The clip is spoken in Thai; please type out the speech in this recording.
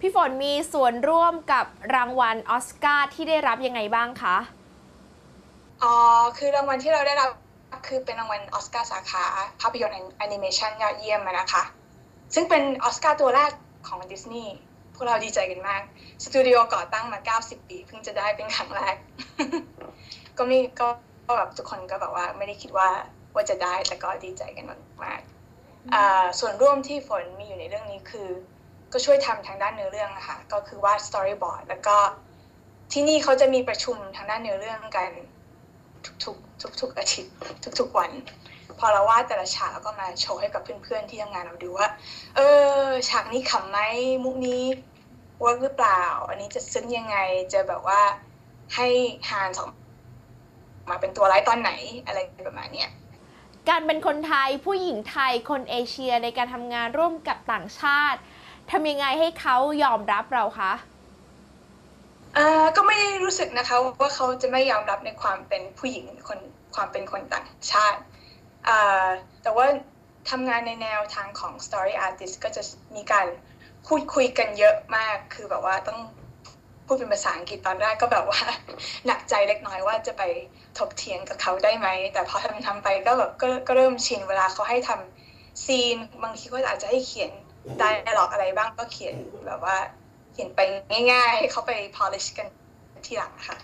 พี่ฝนมีส่วนร่วมกับรางวัลออสการ์ที่ได้รับยังไงบ้างคะอ๋อคือรางวัลที่เราได้รับคือเป็นรางวัลออสการ์สาขาภาพยนตร์แอนิเมชันยอดเยี่ยมนะคะ ซึ่งเป็นออสการ์ตัวแรกของดิสนีย์พวกเราดีใจกันมาก สตูดิโอก่อตั้งมา 90 ปี เพิ่งจะได้เป็นครั้งแรก ก็มีก็แบบทุกคนก็แบบว่าไม่ได้คิดว่าว่าจะได้แต่ก็ดีใจกันมากๆส่วนร่วมที่ฝนมีอยู่ในเรื่องนี้คือ ก็ช่วยทำทางด้านเนื้อเรื่องนะคะก็คือวาดสตอรี่บอร์ดแล้วก็ที่นี่เขาจะมีประชุมทางด้านเนื้อเรื่องกันทุกๆทุกๆอาทิตย์ทุกๆวัน พอเราวาดแต่ละฉากแล้วก็มาโชว์ให้กับเพื่อนๆที่ทำงานเราดูว่า เออฉากนี้ขำไหมมุกนี้เวิร์กหรือเปล่า อันนี้จะซึ้งยังไงจะแบบว่าให้ฮานสองมาเป็นตัวร้ายตอนไหนอะไรประมาณเนี้ยการเป็นคนไทยผู้หญิงไทยคนเอเชียในการทำงานร่วมกับต่างชาติ ทำยังไงให้เขายอมรับเราคะเอ่อก็ไม่ได้รู้สึกนะคะว่าเขาจะไม่ยอมรับในความเป็นผู้หญิงคนความเป็นคนต่างชาติเอ่อแต่ว่าทำงานในแนวทางของ Story Artist ก็จะมีการพูดคุยกันเยอะมาก คือแบบว่าต้องพูดเป็นภาษาอังกฤษตอนแรกก็แบบว่าหนักใจเล็กน้อยว่าจะไปถกเถียงกับเขาได้ไหม แต่พอทำทำไปก็แบบกก็เริ่มชินเวลาเขาให้ทำซีน บางทีก็อาจจะให้เขียน ไดอะล็อกอะไรบ้างก็เขียนแบบว่า เขียนไปง่ายๆเขาไป polish กันทีหลังค่ะ